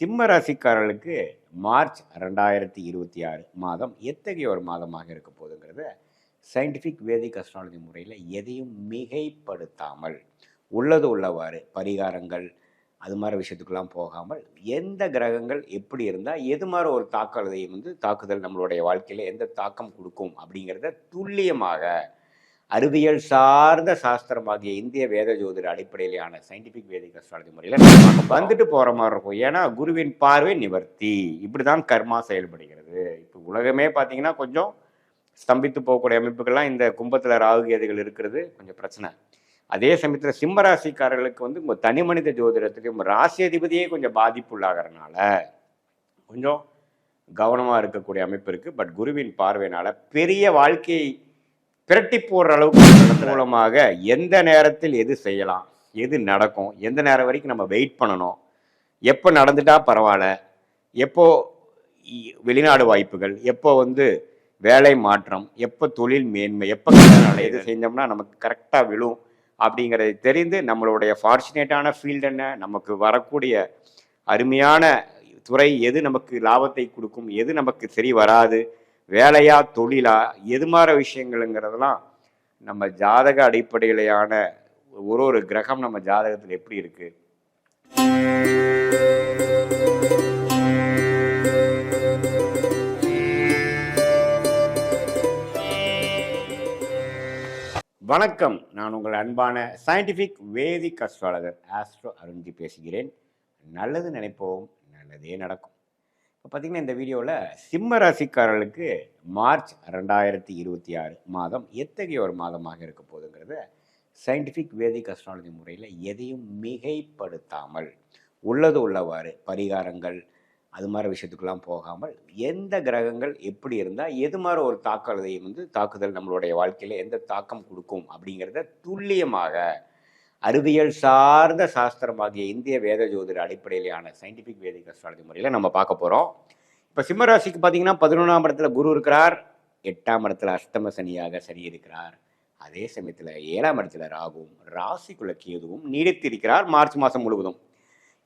சிம்ம ராசிக்காரர்களுக்கு மார்ச் ரெண்டாயிரத்தி இருபத்தி ஆறு மாதம் எத்தகைய ஒரு மாதமாக இருக்க போகுதுங்கிறத சயின்டிஃபிக் வேதிக் அஸ்ட்ராலஜி முறையில் எதையும் மிகைப்படுத்தாமல் உள்ளது உள்ளவாறு பரிகாரங்கள் அது மாதிரி விஷயத்துக்கெல்லாம் போகாமல் எந்த கிரகங்கள் எப்படி இருந்தால் எது மாதிரி ஒரு தாக்குதலை வந்து தாக்குதல் நம்மளுடைய வாழ்க்கையில் எந்த தாக்கம் கொடுக்கும் அப்படிங்கிறத துல்லியமாக அறிவியல் சார்ந்த சாஸ்திரமாகிய இந்திய வேத ஜோதிட அடிப்படையிலான சயின்டிஃபிக் வேதிக் அஸ்ட்ராலஜி முறையில் வந்துட்டு போகிற மாதிரி இருக்கும். ஏன்னா குருவின் பார்வை நிவர்த்தி. இப்படி தான் கர்மா செயல்படுகிறது. இப்போ உலகமே பார்த்தீங்கன்னா கொஞ்சம் ஸ்தம்பித்து போகக்கூடிய அமைப்புகள்லாம் இந்த கும்பத்தில் ராகு கேதுகள் இருக்கிறது கொஞ்சம் பிரச்சனை. அதே சமயத்தில் சிம்மராசிக்காரர்களுக்கு வந்து உங்கள் தனி மனித ஜோதிடத்துலேயும் ராசி அதிபதியே கொஞ்சம் பாதிப்புள்ளாகிறனால கொஞ்சம் கவனமாக இருக்கக்கூடிய அமைப்பு இருக்குது பட் குருவின் பார்வையினால் பெரிய வாழ்க்கையை பிரட்டி போடுற அளவுக்கு மூலமாக எந்த நேரத்தில் எது செய்யலாம் எது நடக்கும் எந்த நேரம் வரைக்கும் நம்ம வெயிட் பண்ணணும் எப்போ நடந்துட்டா பரவாயில்ல எப்போ வெளிநாடு வாய்ப்புகள் எப்போ வந்து வேலை மாற்றம் எப்போ தொழில் மேன்மை எப்போ எது செஞ்சோம்னா நமக்கு கரெக்டாக விழும் அப்படிங்கிறதை தெரிந்து நம்மளுடைய ஃபார்ச்சுனேட்டான ஃபீல்டு என்ன நமக்கு வரக்கூடிய அருமையான துறை எது நமக்கு லாபத்தை கொடுக்கும் எது நமக்கு சரி வராது வேலையா தொழிலா எது மாதிரி விஷயங்களுங்கிறதெல்லாம் நம்ம ஜாதக அடிப்படையிலான ஒரு ஒரு கிரகம் நம்ம ஜாதகத்தில் எப்படி இருக்கு? வணக்கம். நான் உங்கள் அன்பான scientific vedic astrologer astro Arunji பேசுகிறேன். நல்லது நினைப்போம் நல்லதே நடக்கும். பார்த்தீங்கன்னா இந்த வீடியோவில் சிம்ம ராசிக்காரர்களுக்கு மார்ச் ரெண்டாயிரத்தி இருபத்தி ஆறு மாதம் எத்தகைய ஒரு மாதமாக இருக்க போகுதுங்கிறத சயின்டிஃபிக் வேதிக் அஸ்ட்ராலஜி முறையில் எதையும் மிகைப்படுத்தாமல் உள்ளது உள்ளவாறு பரிகாரங்கள் அது மாதிரி விஷயத்துக்கெல்லாம் போகாமல் எந்த கிரகங்கள் எப்படி இருந்தால் எது மாதிரி ஒரு தாக்குதலை வந்து தாக்குதல் நம்மளுடைய வாழ்க்கையில் எந்த தாக்கம் கொடுக்கும் அப்படிங்கிறத துல்லியமாக அறிவியல் சார்ந்த சாஸ்திரமாகிய இந்திய வேத ஜோதிட அடிப்படையிலான சயின்டிஃபிக் வேதிக் அஸ்ட்ராலஜி முறையில் நம்ம பார்க்க போகிறோம் இப்போ சிம்மராசிக்கு பார்த்தீங்கன்னா பதினொன்றாம் இடத்துல குரு இருக்கிறார். எட்டாம் இடத்துல அஷ்டம சனியாக சனி இருக்கிறார். அதே சமயத்தில் ஏழாம் இடத்துல ராகுவும் ராசிக்குள்ள கேதுவும் நீடித்திருக்கிறார் மார்ச் மாதம் முழுவதும்.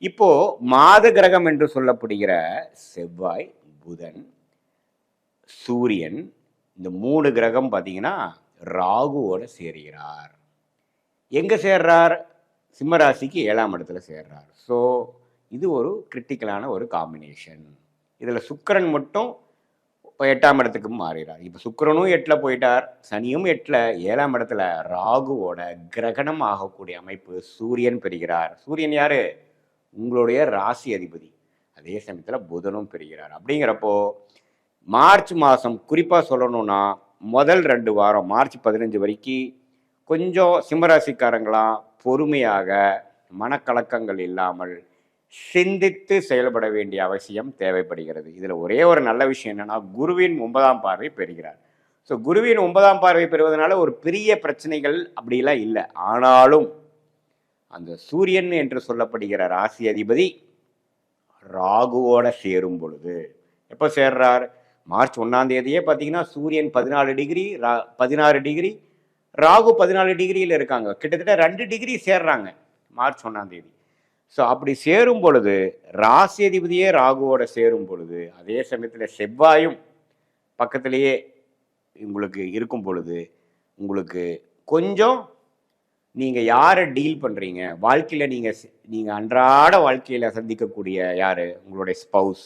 இப்போ மாத கிரகம் என்று சொல்லப்படுகிற செவ்வாய் புதன் சூரியன் இந்த மூணு கிரகம் பார்த்தீங்கன்னா ராகுவோட சேருகிறார். எங்கே சேர்றார்? சிம்மராசிக்கு ஏழாம் இடத்துல சேர்றார். ஸோ இது ஒரு கிரிட்டிக்கலான ஒரு காம்பினேஷன் இதில் சுக்கரன் மட்டும் எட்டாம் இடத்துக்கு மாறிறார் இப்போ சுக்கரனும் எட்டில் போயிட்டார். சனியும் எட்டில். ஏழாம் இடத்துல ராகுவோட கிரகணம் ஆகக்கூடிய அமைப்பு சூரியன் பெறுகிறார். சூரியன் யார்? உங்களுடைய ராசி அதிபதி. அதே சமயத்தில் புதனும் பெறுகிறார். அப்படிங்கிறப்போ மார்ச் மாதம் குறிப்பாக சொல்லணும்னா முதல் ரெண்டு வாரம் மார்ச் பதினஞ்சு வரைக்கும் கொஞ்சம் சிம்மராசிக்காரங்களாம் பொறுமையாக மனக்கலக்கங்கள் இல்லாமல் சிந்தித்து செயல்பட வேண்டிய அவசியம் தேவைப்படுகிறது. இதில் ஒரே ஒரு நல்ல விஷயம் என்னென்னா குருவின் ஒன்பதாம் பார்வை பெறுகிறார். ஸோ குருவின் ஒன்பதாம் பார்வை பெறுவதனால ஒரு பெரிய பிரச்சனைகள் அப்படிலாம் இல்லை. ஆனாலும் அந்த சூரியன் என்று சொல்லப்படுகிற ராசி அதிபதி ராகுவோட சேரும் பொழுது எப்போ சேர்றார்? மார்ச் ஒன்றாம் தேதியே பார்த்தீங்கன்னா சூரியன் பதினாலு டிகிரி ரா பதினாறு டிகிரி ராகு பதினாலு டிகிரியில் இருக்காங்க. கிட்டத்தட்ட ரெண்டு டிகிரி சேர்றாங்க. மார்ச் ஒன்றாம் தேதி. ஸோ அப்படி சேரும் பொழுது ராசி அதிபதியே ராகுவோட சேரும் பொழுது அதே சமயத்தில் செவ்வாயும் பக்கத்திலேயே உங்களுக்கு இருக்கும் பொழுது உங்களுக்கு கொஞ்சம் நீங்கள் யாரை டீல் பண்ணுறீங்க வாழ்க்கையில் நீங்கள் நீங்கள் அன்றாட வாழ்க்கையில் சந்திக்கக்கூடிய யார்? உங்களுடைய ஸ்பவுஸ்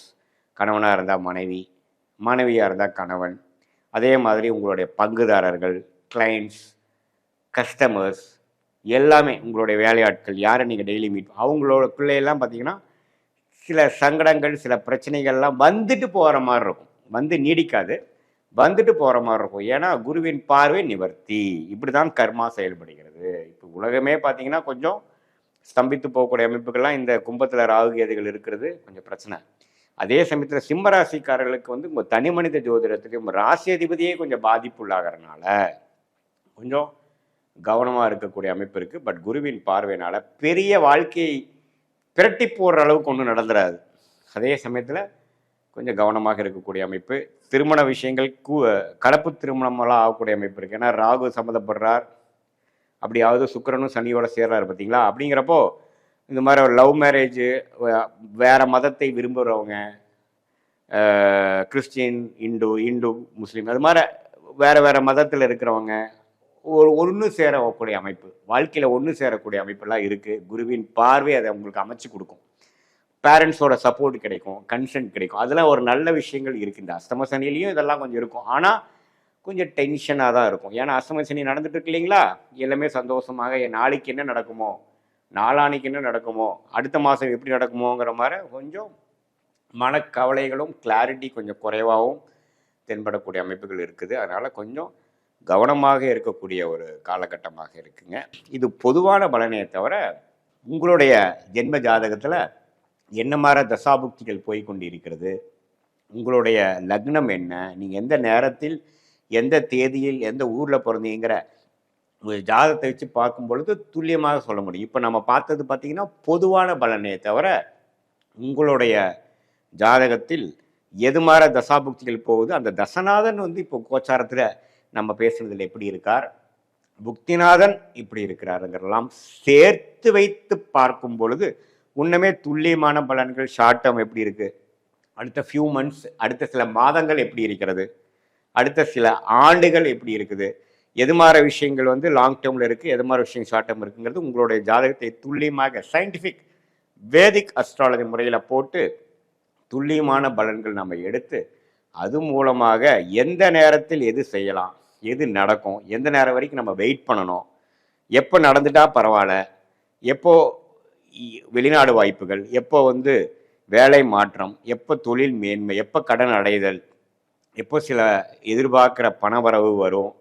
கணவனாக இருந்தால் மனைவி மனைவியாக இருந்தால் கணவன். அதே மாதிரி உங்களுடைய பங்குதாரர்கள் கிளைண்ட்ஸ் கஸ்டமர்ஸ் எல்லாமே உங்களுடைய வேலையாட்கள் யாரை நீங்கள் டெய்லி மீட் அவங்களோட பிள்ளையெல்லாம் பார்த்தீங்கன்னா சில சங்கடங்கள் சில பிரச்சனைகள்லாம் வந்துட்டு போகிற மாதிரி இருக்கும். வந்து நீடிக்காது. வந்துட்டு போகிற மாதிரி இருக்கும். ஏன்னா குருவின் பார்வை நிவர்த்தி. இப்படி தான் கர்மா செயல்படுகிறது. இப்போ உலகமே பார்த்தீங்கன்னா கொஞ்சம் ஸ்தம்பித்து போகக்கூடிய அமைப்புகள்லாம் இந்த கும்பத்தில் ராகுகேதுகள் இருக்கிறது கொஞ்சம் பிரச்சனை. அதே சமயத்தில் சிம்ம ராசிக்காரர்களுக்கு வந்து உங்கள் தனி மனித ஜோதிடத்துக்கு ராசி அதிபதியே கொஞ்சம் பாதிப்புள்ளாகிறனால கொஞ்சம் கவனமாக இருக்கக்கூடிய அமைப்பு இருக்குது பட் குருவின் பார்வையினால் பெரிய வாழ்க்கையை பிரட்டி போடுற அளவுக்கு ஒன்றும் நடந்துடாது அதே சமயத்தில் கொஞ்சம் கவனமாக இருக்கக்கூடிய அமைப்பு. திருமண விஷயங்கள் கூ கலப்பு திருமணமெல்லாம் ஆகக்கூடிய அமைப்பு இருக்குது ஏன்னா ராகு சம்மந்தப்படுறார். அப்படியாவது சுக்கரனும் சனியோட சேர்றாரு பார்த்தீங்களா அப்படிங்கிறப்போ இந்த மாதிரி ஒரு லவ் மேரேஜு வேறு மதத்தை விரும்புகிறவங்க கிறிஸ்டின் இந்து இந்து முஸ்லீம் அது மாதிரி வேறு வேறு மதத்தில் இருக்கிறவங்க ஒரு ஒன்று சேரக்கூடிய அமைப்பு வாழ்க்கையில் ஒன்று சேரக்கூடிய அமைப்பெல்லாம் இருக்குது குருவின் பார்வை அதை உங்களுக்கு அமைச்சு கொடுக்கும். பேரண்ட்ஸோட சப்போர்ட் கிடைக்கும் கன்சென்ட் கிடைக்கும். அதெல்லாம் ஒரு நல்ல விஷயங்கள் இருக்குது இந்த அஸ்தம சனிலையும் இதெல்லாம் கொஞ்சம் இருக்கும். ஆனால் கொஞ்சம் டென்ஷனாக தான் இருக்கும். ஏன்னா அஸ்தம சனி நடந்துட்டு இருக்கு இல்லைங்களா? எல்லாமே சந்தோஷமாக என் நாளைக்கு என்ன நடக்குமோ? நாளானைக்கு என்ன நடக்குமோ? அடுத்த மாதம் எப்படி நடக்குமோங்கிற மாதிரி கொஞ்சம் மனக்கவலைகளும் கிளாரிட்டி கொஞ்சம் குறைவாகவும் தென்படக்கூடிய அமைப்புகள் இருக்குது. அதனால் கொஞ்சம் கவனமாக இருக்கக்கூடிய ஒரு காலகட்டமாக இருக்குங்க. இது பொதுவான பலனையை தவிர உங்களுடைய ஜென்ம ஜாதகத்தில் என்ன மாதிரி தசாபுக்திகள் போய் கொண்டு இருக்கிறது உங்களுடைய லக்னம் என்ன? நீங்கள் எந்த நேரத்தில் எந்த தேதியில் எந்த ஊரில் பிறந்தீங்கிற உங்கள் ஜாதகத்தை வச்சு பார்க்கும் பொழுது துல்லியமாக சொல்ல முடியும். இப்போ நம்ம பார்த்தது பார்த்திங்கன்னா பொதுவான பலனே தவிர உங்களுடைய ஜாதகத்தில் எது மாதிரி தசாபுக்திகள் போகுது? அந்த தசநாதன் வந்து இப்போ கோச்சாரத்தில் நம்ம பேசுறதுல எப்படி இருக்கார்? புக்திநாதன் இப்படி இருக்கிறாருங்கிறலாம் சேர்த்து வைத்து பார்க்கும் பொழுது உன்னமே துல்லியமான பலன்கள் ஷார்ட் டேர்ம் எப்படி இருக்கு? அடுத்த ஃபியூ மந்த்ஸ் அடுத்த சில மாதங்கள் எப்படி இருக்கிறது? அடுத்த சில ஆண்டுகள் எப்படி இருக்குது? எது மாதிரி விஷயங்கள் வந்து லாங் டேர்மில் இருக்குது எது மாதிரி விஷயம் ஷார்ட் டேர்ம் இருக்குங்கிறது உங்களுடைய ஜாதகத்தை துல்லியமாக சயின்டிஃபிக் வேதிக் அஸ்ட்ராலஜி முறையில் போட்டு துல்லியமான பலன்கள் நம்ம எடுத்து அது மூலமாக எந்த நேரத்தில் எது செய்யலாம்? எது நடக்கும் எந்த நேரம் வரைக்கும் நம்ம வெயிட் பண்ணணும் எப்போ நடந்துட்டா பரவாயில்ல எப்போ வெளிநாடு வாய்ப்புகள் எப்போ வந்து வேலை மாற்றம் எப்போ தொழில் மேன்மை எப்போ கடன் அடைதல் எப்போ சில எதிர்பார்க்குற பணவரவு வரும்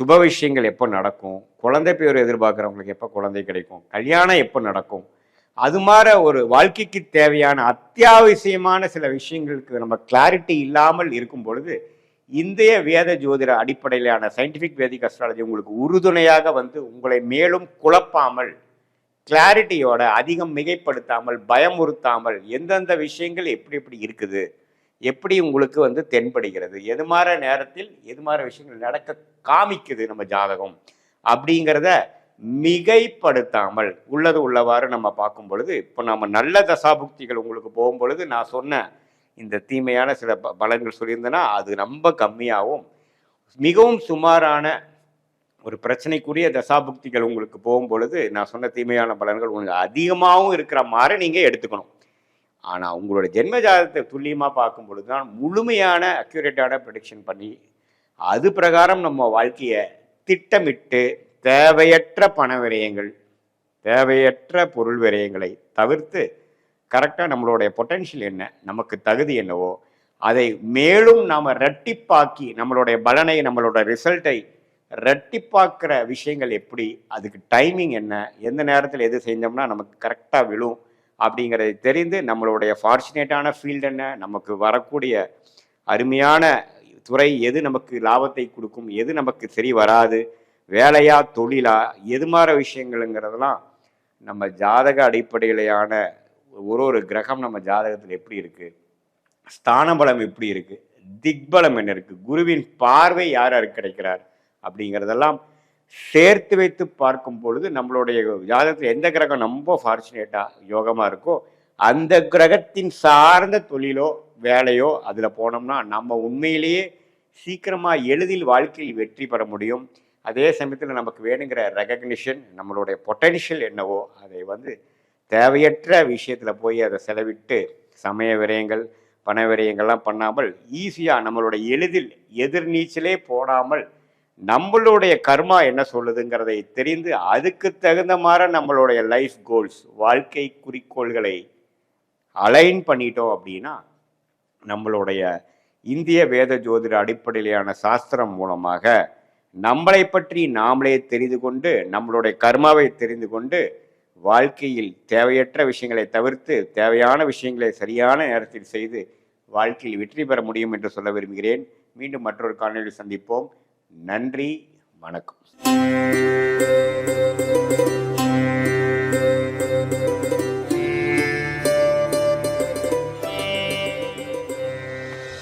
சுப விஷயங்கள் எப்போ நடக்கும் குழந்தை பேர் எதிர்பார்க்குறவங்களுக்கு எப்போ குழந்தை கிடைக்கும் கல்யாணம் எப்போ நடக்கும் அது மாதிரி ஒரு வாழ்க்கைக்கு தேவையான அத்தியாவசியமான சில விஷயங்களுக்கு நம்ம கிளாரிட்டி இல்லாமல் இருக்கும் பொழுது இந்திய வேத ஜோதிட அடிப்படையிலான சயின்டிஃபிக் வேதிக் அஸ்ட்ராலஜி உங்களுக்கு உறுதுணையாக வந்து உங்களை மேலும் குழப்பாமல் கிளாரிட்டியோட அதிகம் மிகைப்படுத்தாமல் பயமுறுத்தாமல் எந்தெந்த விஷயங்கள் எப்படி எப்படி இருக்குது எப்படி உங்களுக்கு வந்து தென்படுகிறது எது மாதிரி நேரத்தில் எது மாதிரி விஷயங்கள் நடக்க காமிக்குது நம்ம ஜாதகம் அப்படிங்கிறத மிகைப்படுத்தாமல் உள்ளது உள்ளவாறு நம்ம பார்க்கும் பொழுது இப்போ நம்ம நல்ல தசாபுக்திகள் உங்களுக்கு போகும் பொழுது நான் சொன்ன இந்த தீமையான சில ப- பலன்கள் சொல்லியிருந்தேன்னா அது ரொம்ப கம்மியாகவும் மிகவும் சுமாரான ஒரு பிரச்சனைக்குரிய தசாபுக்திகள் உங்களுக்கு போகும் பொழுது நான் சொன்ன தீமையான பலன்கள் உங்களுக்கு அதிகமாகவும் இருக்கிற மாதிரி நீங்கள் எடுத்துக்கணும். ஆனால் உங்களோட ஜென்ம ஜாதகத்தை துல்லியமாக பார்க்கும் பொழுது தான் முழுமையான அக்யூரேட்டான ப்ரடிக்ஷன் பண்ணி அது பிரகாரம் நம்ம வாழ்க்கையை திட்டமிட்டு தேவையற்ற பண விரயங்கள் தேவையற்ற பொருள் விரயங்களை தவிர்த்து கரெக்டாக நம்மளுடைய பொட்டென்ஷியல் என்ன நமக்கு தகுதி என்னவோ அதை மேலும் நாம் ரெட்டிப்பாக்கி நம்மளுடைய பலனை நம்மளோட ரிசல்ட்டை ரெட்டிப்பாக்குற விஷயங்கள் எப்படி அதுக்கு டைமிங் என்ன எந்த நேரத்தில் எது செஞ்சோம்னா நமக்கு கரெக்டாக விழும் அப்படிங்கிறதை தெரிந்து நம்மளுடைய ஃபார்ச்சுனேட்டான ஃபீல்டு என்ன நமக்கு வரக்கூடிய அருமையான துறை எது நமக்கு லாபத்தை கொடுக்கும் எது நமக்கு சரி வராது வேலையா தொழிலா எது மாதிரி விஷயங்களுங்கிறதெல்லாம் நம்ம ஜாதக அடிப்படையிலான ஒரு ஒரு கிரகம் நம்ம ஜாதகத்தில் எப்படி இருக்குது ஸ்தான பலம் எப்படி இருக்குது திக்பலம் என்ன இருக்குது குருவின் பார்வை யார் யார் கிடைக்கிறார்? அப்படிங்கிறதெல்லாம் சேர்த்து வைத்து பார்க்கும் பொழுது நம்மளுடைய ஜாதகத்தில் எந்த கிரகம் ரொம்ப ஃபார்ச்சுனேட்டாக யோகமாக இருக்கோ அந்த கிரகத்தின் சார்ந்த தொழிலோ வேலையோ அதில் போனோம்னா நம்ம உண்மையிலேயே சீக்கிரமாக எளிதில் வாழ்க்கையில் வெற்றி பெற முடியும். அதே சமயத்தில் நமக்கு வேணுங்கிற ரெகக்னிஷன் நம்மளுடைய பொட்டென்ஷியல் என்னவோ அதை வந்து தேவையற்ற விஷயத்தில் போய் அதை செலவிட்டு சமய விரயங்கள் பண விரயங்கள்லாம் பண்ணாமல் ஈஸியாக நம்மளோட எளிதில் எதிர்நீச்சலே போடாமல் நம்மளுடைய கர்மா என்ன சொல்லுதுங்கிறதை தெரிந்து அதுக்கு தகுந்த மாதிரி நம்மளுடைய லைஃப் கோல்ஸ் வாழ்க்கை குறிக்கோள்களை அலைன் பண்ணிட்டோம் அப்படின்னா நம்மளுடைய இந்திய வேத ஜோதிட அடிப்படையிலான சாஸ்திரம் மூலமாக நம்மளை பற்றி நாமளே தெரிந்து கொண்டு நம்மளுடைய கர்மாவை தெரிந்து கொண்டு வாழ்க்கையில் தேவையற்ற விஷயங்களை தவிர்த்து தேவையான விஷயங்களை சரியான நேரத்தில் செய்து வாழ்க்கையில் வெற்றி பெற முடியும் என்று சொல்ல விரும்புகிறேன். மீண்டும் மற்றொரு காணொலியில் சந்திப்போம். நன்றி. வணக்கம்.